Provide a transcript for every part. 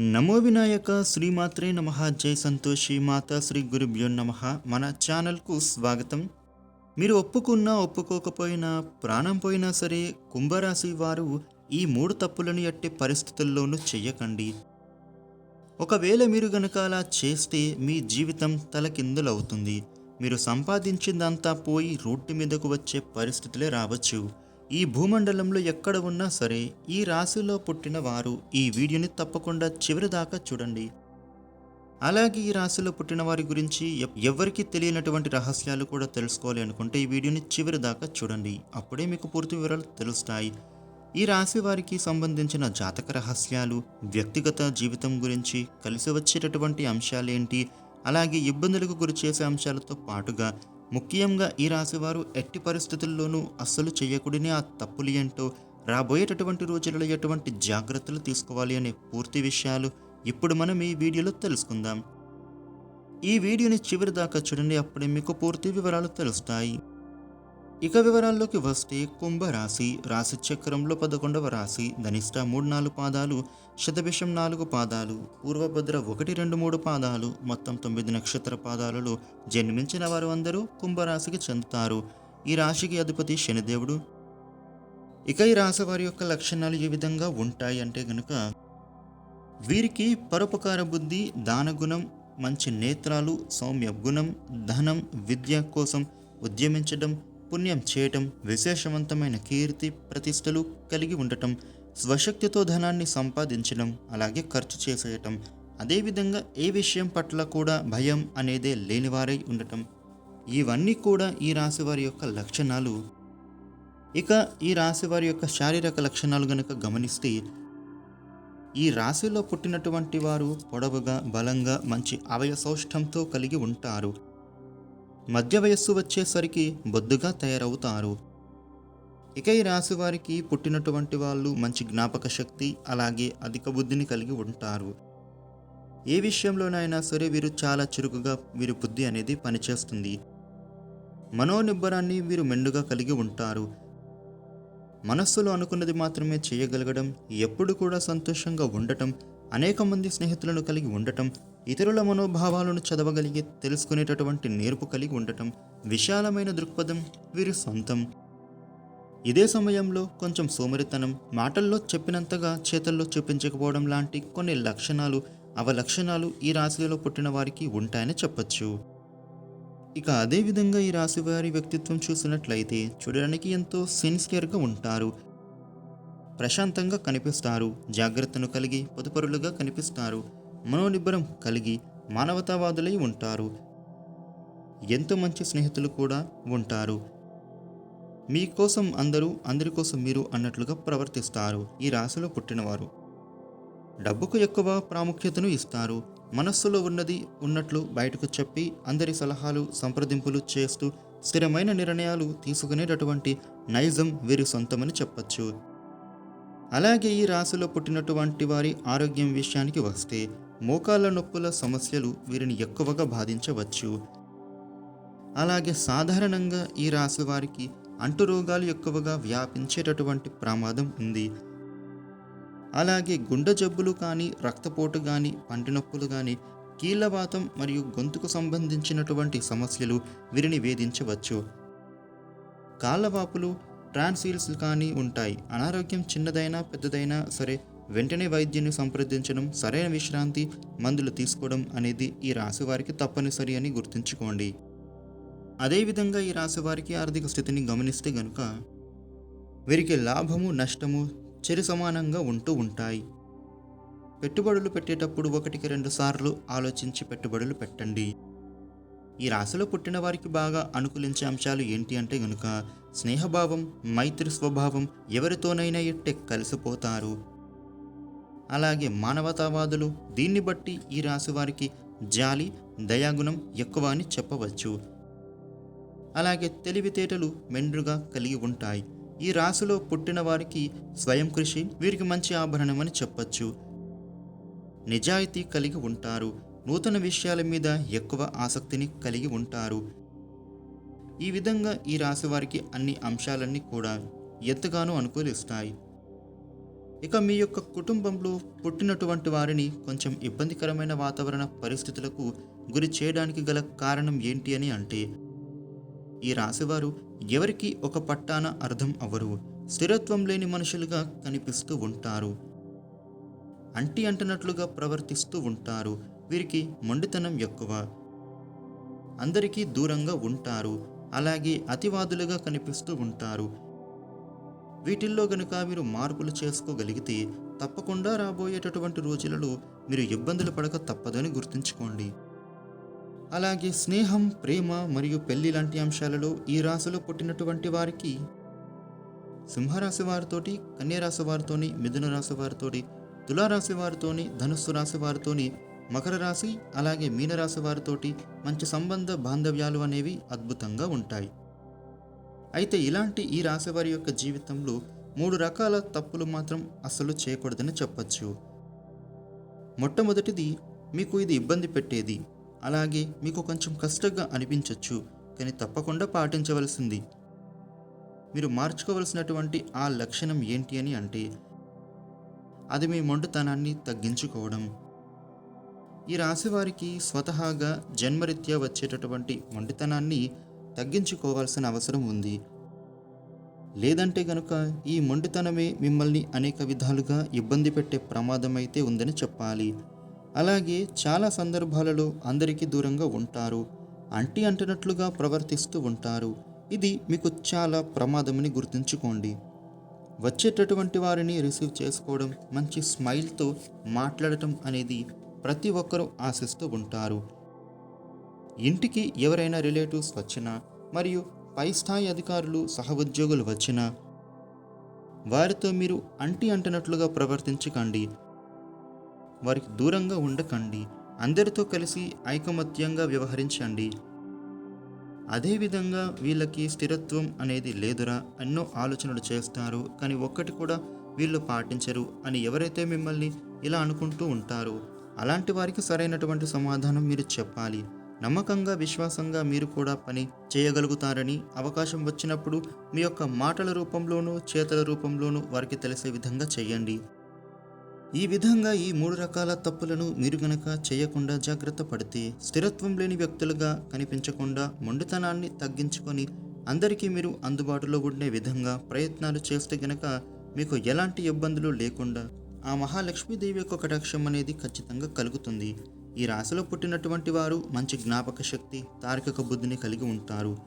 నమో వినాయక శ్రీమాత్రే నమ. జై సంతోషి మాతా శ్రీ గురుభ్యో నమ. మన ఛానల్కు స్వాగతం. మీరు ఒప్పుకున్నా ఒప్పుకోకపోయినా ప్రాణం పోయినా సరే కుంభరాశి వారు ఈ మూడు తప్పులను ఎట్టే పరిస్థితుల్లోనూ చెయ్యకండి. ఒకవేళ మీరు గనక అలా చేస్తే మీ జీవితం తలకిందులవుతుంది. మీరు సంపాదించిందంతా పోయి రోడ్డు మీదకు వచ్చే పరిస్థితులే రావచ్చు. ఈ భూమండలంలో ఎక్కడ ఉన్నా సరే ఈ రాశిలో పుట్టిన వారు ఈ వీడియోని తప్పకుండా చివరి దాకా చూడండి. అలాగే ఈ రాశిలో పుట్టిన వారి గురించి ఎవరికీ తెలియనటువంటి రహస్యాలు కూడా తెలుసుకోవాలి అనుకుంటే ఈ వీడియోని చివరి దాకా చూడండి. అప్పుడే మీకు పూర్తి వివరాలు తెలుస్తాయి. ఈ రాశి వారికి సంబంధించిన జాతక రహస్యాలు వ్యక్తిగత జీవితం గురించి కలిసి వచ్చేటటువంటి అంశాలేంటి అలాగే ఇబ్బందులకు గురి చేసే అంశాలతో పాటుగా ముఖ్యంగా ఈ రాశివారు ఎట్టి పరిస్థితుల్లోనూ అస్సలు చేయకూడని ఆ తప్పులు ఏంటో రాబోయేటటువంటి రోజులలో ఎటువంటి జాగ్రత్తలు తీసుకోవాలి అనే పూర్తి విషయాలు ఇప్పుడు మనం ఈ వీడియోలో తెలుసుకుందాం. ఈ వీడియోని చివరి దాకా చూడండి అప్పుడే మీకు పూర్తి వివరాలు తెలుస్తాయి. ఇక వివరాల్లోకి వస్తే కుంభరాశి రాశి చక్రంలో పదకొండవ రాశి ధనిష్ట మూడు నాలుగు పాదాలు శతభిషం నాలుగు పాదాలు పూర్వభద్ర ఒకటి రెండు మూడు పాదాలు మొత్తం తొమ్మిది నక్షత్ర పాదాలలో జన్మించిన వారు అందరూ కుంభరాశికి చెందుతారు. ఈ రాశికి అధిపతి శనిదేవుడు. ఇక ఈ రాశి వారి యొక్క లక్షణాలు ఏ విధంగా ఉంటాయి అంటే గనుక వీరికి పరోపకార బుద్ధి దానగుణం మంచి నేత్రాలు సౌమ్య గుణం ధనం విద్య కోసం ఉద్యమించడం పుణ్యం చేయటం విశేషవంతమైన కీర్తి ప్రతిష్టలు కలిగి ఉండటం స్వశక్తితో ధనాన్ని సంపాదించడం అలాగే ఖర్చు చేసేయటం అదేవిధంగా ఏ విషయం పట్ల కూడా భయం అనేదే లేనివారై ఉండటం. ఇవన్నీ కూడా ఈ రాశి వారి యొక్క లక్షణాలు. ఇక ఈ రాశి వారి యొక్క శారీరక లక్షణాలు గనుక గమనిస్తే ఈ రాశిలో పుట్టినటువంటి వారు పొడవుగా బలంగా మంచి అవయ సౌష్ఠంతో కలిగి ఉంటారు. మధ్య వయస్సు వచ్చేసరికి బొద్దుగా తయారవుతారు. ఇక ఈ రాశి వారికి పుట్టినటువంటి వాళ్ళు మంచి జ్ఞాపక శక్తి అలాగే అధిక బుద్ధిని కలిగి ఉంటారు. ఏ విషయంలోనైనా సరే వీరు చాలా చురుకుగా వీరి బుద్ధి అనేది పనిచేస్తుంది. మనోనిబ్బరాన్ని వీరు మెండుగా కలిగి ఉంటారు. మనస్సులో అనుకున్నది మాత్రమే చేయగలగడం ఎప్పుడు కూడా సంతోషంగా ఉండటం అనేక మంది స్నేహితులను కలిగి ఉండటం ఇతరుల మనోభావాలను చదవగలిగి తెలుసుకునేటటువంటి నేర్పు కలిగి ఉండటం విశాలమైన దృక్పథం వీరి సొంతం. ఇదే సమయంలో కొంచెం సోమరితనం మాటల్లో చెప్పినంతగా చేతల్లో చూపించకపోవడం లాంటి కొన్ని లక్షణాలు అవలక్షణాలు ఈ రాశిలో పుట్టిన వారికి ఉంటాయని చెప్పచ్చు. ఇక అదేవిధంగా ఈ రాశి వారి వ్యక్తిత్వం చూసినట్లయితే చూడడానికి ఎంతో సిన్సియర్గా ఉంటారు. ప్రశాంతంగా కనిపిస్తారు జాగ్రత్తను కలిగి పొదుపరులుగా కనిపిస్తారు. మనోనిబ్బరం కలిగి మానవతావాదులై ఉంటారు. ఎంతో మంచి స్నేహితులు కూడా ఉంటారు. మీకోసం అందరూ అందరి కోసం మీరు అన్నట్లుగా ప్రవర్తిస్తారు. ఈ రాశిలో పుట్టినవారు. డబ్బుకు ఎక్కువ ప్రాముఖ్యతను ఇస్తారు. మనస్సులో ఉన్నది ఉన్నట్లు బయటకు చెప్పి అందరి సలహాలు సంప్రదింపులు చేస్తూ స్థిరమైన నిర్ణయాలు తీసుకునేటటువంటి నైజం వీరి సొంతమని చెప్పచ్చు. అలాగే ఈ రాశిలో పుట్టినటువంటి వారి ఆరోగ్యం విషయానికి వస్తే మోకాళ్ళ నొప్పుల సమస్యలు వీరిని ఎక్కువగా బాధించవచ్చు. అలాగే సాధారణంగా ఈ రాశి వారికి అంటురోగాలు ఎక్కువగా వ్యాపించేటటువంటి ప్రమాదం ఉంది. అలాగే గుండె జబ్బులు కానీ రక్తపోటు కానీ పంటి నొప్పులు కానీ కీళ్ళవాతం మరియు గొంతుకు సంబంధించినటువంటి సమస్యలు వీరిని వేధించవచ్చు. కాళ్ళవాపులు ట్రాన్సిల్స్ కానీ ఉంటాయి. అనారోగ్యం చిన్నదైనా పెద్దదైనా సరే వెంటనే వైద్యుని సంప్రదించడం సరైన విశ్రాంతి మందులు తీసుకోవడం అనేది ఈ రాశి వారికి తప్పనిసరి అని గుర్తుంచుకోండి. అదేవిధంగా ఈ రాశి వారికి ఆర్థిక స్థితిని గమనిస్తే గనుక వీరికి లాభము నష్టము చెరి సమానంగా ఉంటూ ఉంటాయి. పెట్టుబడులు పెట్టేటప్పుడు ఒకటికి రెండు సార్లు ఆలోచించి పెట్టుబడులు పెట్టండి. ఈ రాశిలో పుట్టిన వారికి బాగా అనుకూలించే అంశాలు ఏంటి అంటే గనుక స్నేహభావం మైత్రి స్వభావం ఎవరితోనైనా ఎట్టే కలిసిపోతారు. అలాగే మానవతావాదులు దీన్ని బట్టి ఈ రాశి వారికి జాలి దయాగుణం ఎక్కువ అని చెప్పవచ్చు. అలాగే తెలివితేటలు మెండుగా కలిగి ఉంటాయి. ఈ రాశిలో పుట్టిన వారికి స్వయం కృషి వీరికి మంచి ఆభరణమని చెప్పచ్చు. నిజాయితీ కలిగి ఉంటారు. నూతన విషయాల మీద ఎక్కువ ఆసక్తిని కలిగి ఉంటారు. ఈ విధంగా ఈ రాశి వారికి అన్ని అంశాలన్నీ కూడా ఎంతగానో అనుకూలిస్తాయి. ఇక మీ యొక్క కుటుంబంలో పుట్టినటువంటి వారిని కొంచెం ఇబ్బందికరమైన వాతావరణ పరిస్థితులకు గురి చేయడానికి గల కారణం ఏంటి అని అంటే ఈ రాశివారు ఎవరికి ఒక పట్టాన అర్థం అవ్వరు స్థిరత్వం లేని మనుషులుగా కనిపిస్తూ ఉంటారు. అంటి అంటనట్లుగా ప్రవర్తిస్తూ ఉంటారు వీరికి మొండితనం ఎక్కువ. అందరికీ దూరంగా ఉంటారు అలాగే అతివాదులుగా కనిపిస్తూ ఉంటారు వీటిల్లో గనుక మీరు మార్పులు చేసుకోగలిగితే తప్పకుండా రాబోయేటటువంటి రోజులలో మీరు ఇబ్బందులు పడక తప్పదని గుర్తుంచుకోండి. అలాగే స్నేహం ప్రేమ మరియు పెళ్ళి లాంటి అంశాలలో ఈ రాశిలో పుట్టినటువంటి వారికి సింహరాశి వారితోటి కన్యరాశి వారితోని మిథున రాశి వారితోటి తులారాశి వారితోని ధనుస్సు రాశి వారితోని మకర రాశి అలాగే మీనరాశి వారితోటి మంచి సంబంధ బాంధవ్యాలు అనేవి అద్భుతంగా ఉంటాయి. అయితే ఇలాంటి ఈ రాశివారి యొక్క జీవితంలో మూడు రకాల తప్పులు మాత్రం అస్సలు చేయకూడదని చెప్పచ్చు. మొట్టమొదటిది మీకు ఇది ఇబ్బంది పెట్టేది. అలాగే మీకు కొంచెం కష్టంగా అనిపించవచ్చు కానీ తప్పకుండా పాటించవలసింది. మీరు మార్చుకోవలసినటువంటి ఆ లక్షణం ఏంటి అని అంటే అది మీ మొండుతనాన్ని తగ్గించుకోవడం. ఈ రాశివారికి స్వతహాగా జన్మరీత్యా వచ్చేటటువంటి మొండితనాన్ని తగ్గించుకోవాల్సిన అవసరం ఉంది. లేదంటే గనుక ఈ మొండితనమే మిమ్మల్ని అనేక విధాలుగా ఇబ్బంది పెట్టే ప్రమాదం అయితే ఉందని చెప్పాలి. అలాగే చాలా సందర్భాలలో అందరికీ దూరంగా ఉంటారు. అంటి అంటినట్లుగా ప్రవర్తిస్తూ ఉంటారు. ఇది మీకు చాలా ప్రమాదమని గుర్తుంచుకోండి. వచ్చేటటువంటి వారిని రిసీవ్ చేసుకోవడం మంచి స్మైల్తో మాట్లాడటం అనేది ప్రతి ఒక్కరూ ఆశిస్తూ ఉంటారు. ఇంటికి ఎవరైనా రిలేటివ్స్ వచ్చినా మరియు పై స్థాయి అధికారులు సహోద్యోగులు వచ్చినా వారితో మీరు అంటి అంటనట్లుగా ప్రవర్తించకండి. వారికి దూరంగా ఉండకండి. అందరితో కలిసి ఐకమత్యంగా వ్యవహరించండి. అదేవిధంగా వీళ్ళకి స్థిరత్వం అనేది లేదురా ఎన్నో ఆలోచనలు చేస్తారు కానీ ఒక్కటి కూడా వీళ్ళు పాటించరు అని ఎవరైతే మిమ్మల్ని ఇలా అనుకుంటూ ఉంటారో అలాంటి వారికి సరైనటువంటి సమాధానం మీరు చెప్పాలి. నమ్మకంగా విశ్వాసంగా మీరు కూడా పని చేయగలుగుతారని అవకాశం వచ్చినప్పుడు మీ యొక్క మాటల రూపంలోనూ చేతల రూపంలోనూ వారికి తెలిసే విధంగా చేయండి. ఈ విధంగా ఈ మూడు రకాల తప్పులను మీరు గనక చేయకుండా జాగ్రత్త పడితే స్థిరత్వం లేని వ్యక్తులుగా కనిపించకుండా మొండితనాన్ని తగ్గించుకొని అందరికీ మీరు అందుబాటులో ఉండే విధంగా ప్రయత్నాలు చేస్తే గనక మీకు ఎలాంటి ఇబ్బందులు లేకుండా ఆ మహాలక్ష్మీదేవి యొక్క కటాక్షం అనేది ఖచ్చితంగా కలుగుతుంది. ఈ రాశిలో పుట్టినటువంటి వారు మంచి జ్ఞాపక శక్తి తార్కిక బుద్ధిని కలిగి ఉంటారు.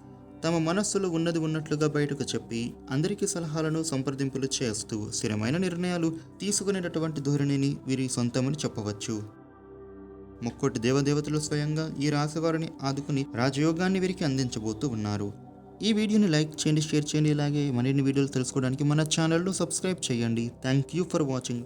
తమ మనస్సులో ఉన్నది ఉన్నట్లుగా బయటకు చెప్పి అందరికీ సలహాలను సంప్రదింపులు చేస్తూ స్థిరమైన నిర్ణయాలు తీసుకునేటటువంటి ధోరణిని వీరి సొంతమని చెప్పవచ్చు. ముక్కోటి దేవదేవతలు స్వయంగా ఈ రాశి వారిని ఆదుకుని రాజయోగాన్ని వీరికి అందించబోతూ ఉన్నారు. ఈ వీడియోని లైక్ చేయండి షేర్ చేయండి. ఇలాగే మరిన్ని వీడియోలు తెలుసుకోవడానికి మన ఛానల్ను సబ్స్క్రైబ్ చేయండి. Thank you for watching.